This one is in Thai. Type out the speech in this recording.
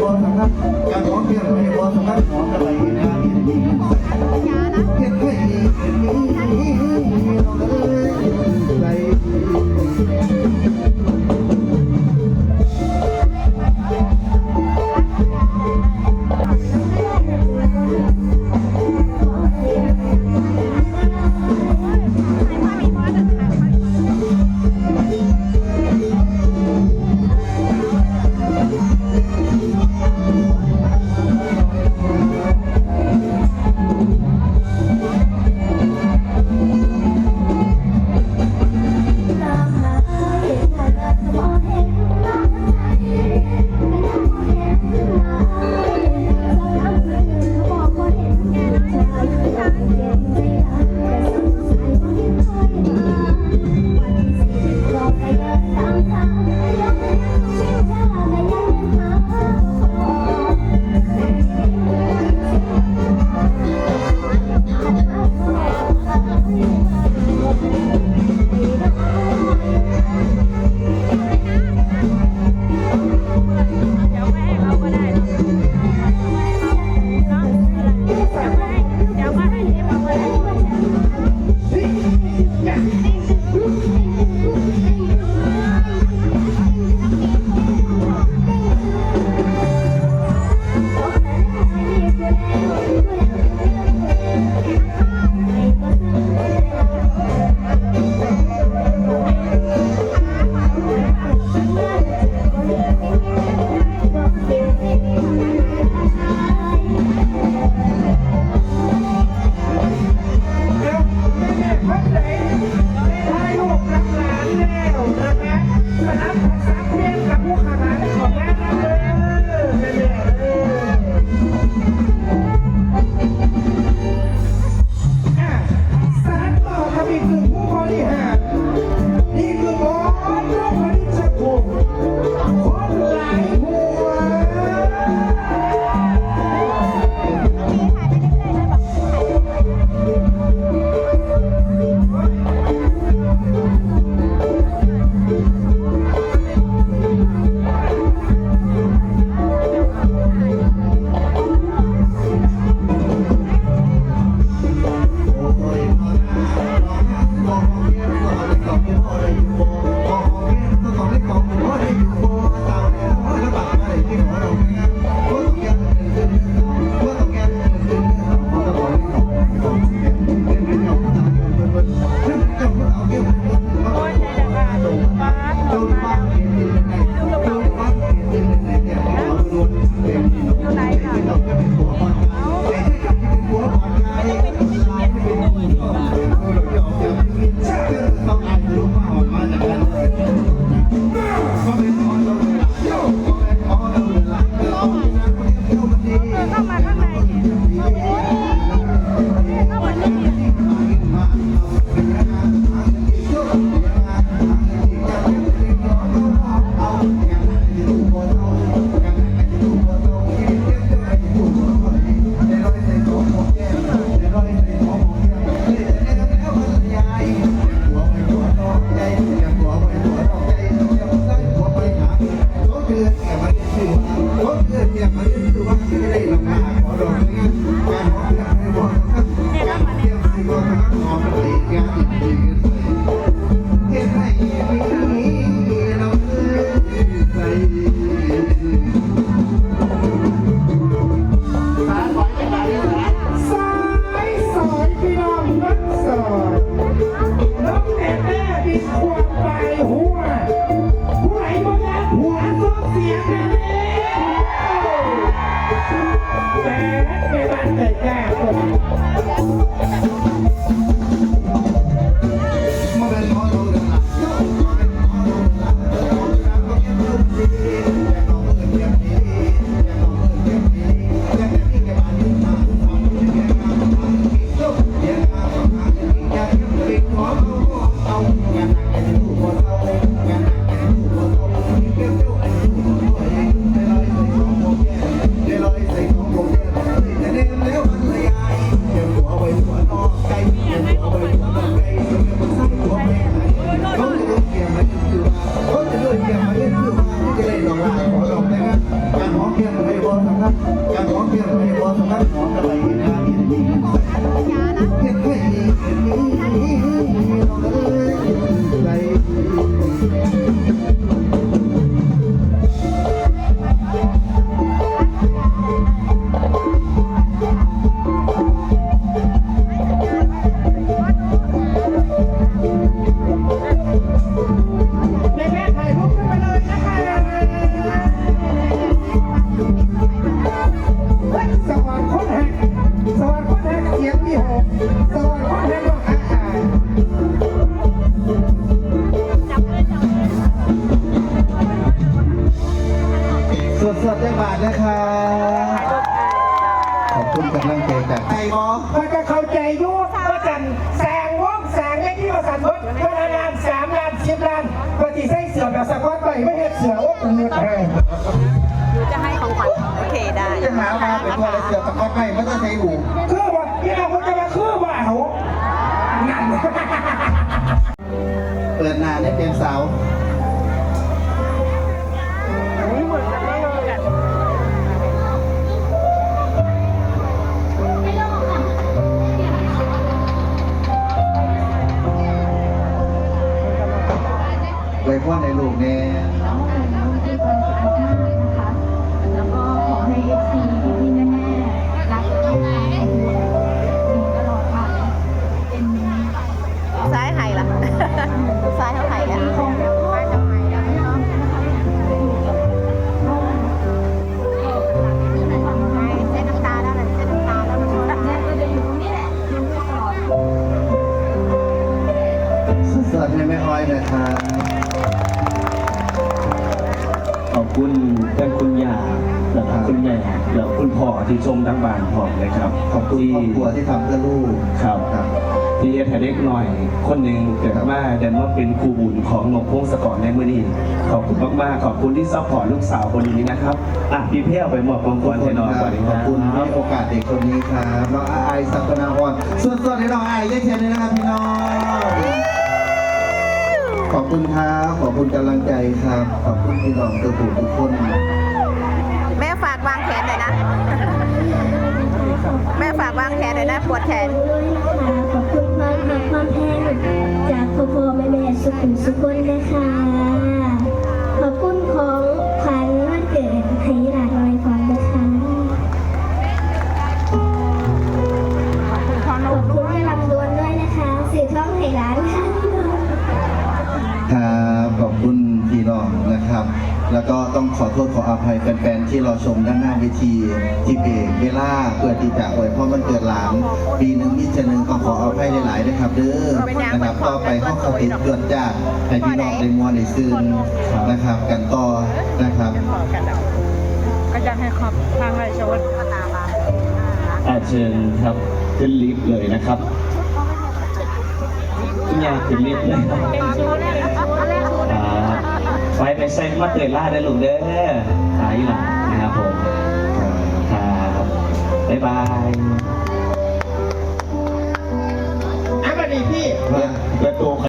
บอลสำคัญการของเพื่นไม่บอลสำคัญของอะไรนะเห็นไหมเห็นไหม เพียงกับผู้ขานของแม่น้ำเลย ผู้ใบนานหัวซอเสียงนะแม่แม่บ้านเกิแก่คน เพียงให้บอสำคัญหอมอะไรง สียงมีหกสว่างคนแหกก็อาอายสดสดได้บาทนะคะขอบคุณกำลังใจจากใจบอพอจะเข้าใจยุ่ว่าจันแสงว่องแส งเลขที่ว่านเบิดเวลานานสามล้านสิบล้านปฏิเสธเสือแบบสะกอตไปไม่เห็นเสือโอ้ยมือกแห้งหนูจะให้ของขวัญโอเคได้จะหามาเป็นตัวเสือตะกอตไปไม่ต้องใช้หูคือว่าพี่น้องเขาจะมาคือว่าเขานั่นเปิดหน้าได้เป็นสาว ไว้พ่อในลูกแน่แล้วก็ขอให้เอฟซีพี่แม่รักน้องแม่อยู่ตลอดไปเป็น ซ้ายไห่ละซ้ายเท่าไห่อะ ขอบคุณท่านคุณยาแล้วก็คุณแม่แล้วคุณพ่อที่ชมทั้งบ้านพร้อมเลยครับ ขอบคุณครอบครัวที่ทำเพื่อลูกครับครับที่เอทเด็กหน่อย คนหนึ่งเกิดมาเดินว่าเป็นครูบุญของนกพงศกรในมือนี้ขอบคุณมากๆขอบคุณที่ซัพพอร์ตลูกสาวคนนี้นะครับอะพี่เพี้ยวไปหมดกองควรให้น้องก่อนขอบคุณคให้รับโอกาสเด็กคนนี้ครับน้องอายสักนาพรส่วนสดให้น้องอายเยอะเชียร์เลยนะครับพี่น้อง ขอบคุณครับขอบคุณกำลังใจครับ ขอบคุณพี่น้องทุกผู้ทุกคนแม่ฝากวางแขนหน่อยนะ แม่ฝากวางแขนหน่อยนะปวดแขนด้วยนะคะขอบคุณความรักความแพงจากพ่อพ่อแม่แม่สุขุมสุขคนนะคะ ขอบคุณของขวัญวันเกิดให้หลานน้อยก่อนนะคะ ขอบคุณให้ลำดวนด้วยนะคะสื่อท่องให้ร้านค่ะ ครับขอบคุณพี่น้องนะครับ แล้วก็ต้องขอโทษขออภัยแฟนๆที่เราชมด้านหน้าเวทีที่เบรกเวลาเพื่อที่จะอวยพรวันเกิดหลานปีหนึ่งมิจะหนึ่งต้องขออภัยหลายๆนะครับเด้อนะครับต่อไปห้องเขาติดเกิดจากให้พี่น้องได้มัวได้ซึนนะครับ กันต่อนะครับก็จะให้ขอบทางไรชนอาเชิญครับขึ้นลิฟต์เลยนะครับคุณยายขึ้นลิฟต์เลย ใส่มาเตยล่าได้ลูกเด้อหายหลังนะครับผมครับบ๊ายบายอะมาดีพี่ว่าเปิดตัว